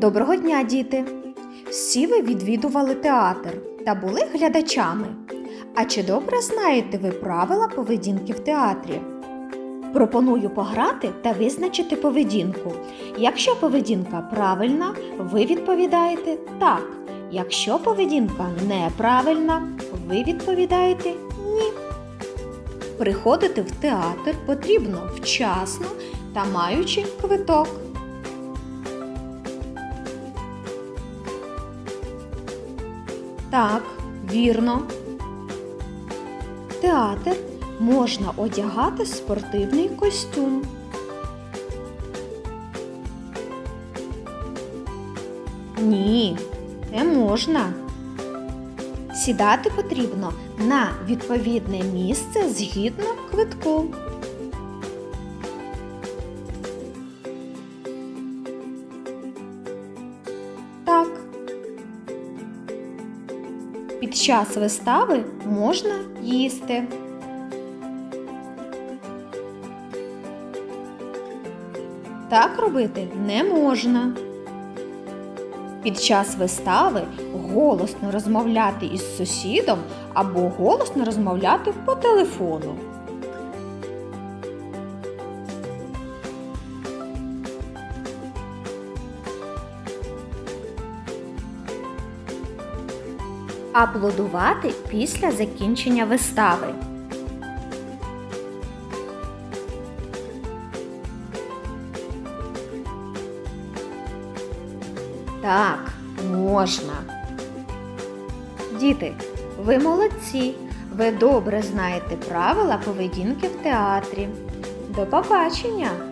Доброго дня, діти! Всі ви відвідували театр та були глядачами. А чи добре знаєте ви правила поведінки в театрі? Пропоную пограти та визначити поведінку. Якщо поведінка правильна, ви відповідаєте так. Якщо поведінка неправильна, ви відповідаєте ні. Приходити в театр потрібно вчасно та маючи квиток. Так, вірно. Театр можна одягати спортивний костюм. Ні, не можна. Сідати потрібно на відповідне місце згідно квитку. Під час вистави можна їсти. Так робити не можна. Під час вистави голосно розмовляти із сусідом або голосно розмовляти по телефону. Аплодувати після закінчення вистави. Так, можна. Діти, ви молодці. Ви добре знаєте правила поведінки в театрі. До побачення!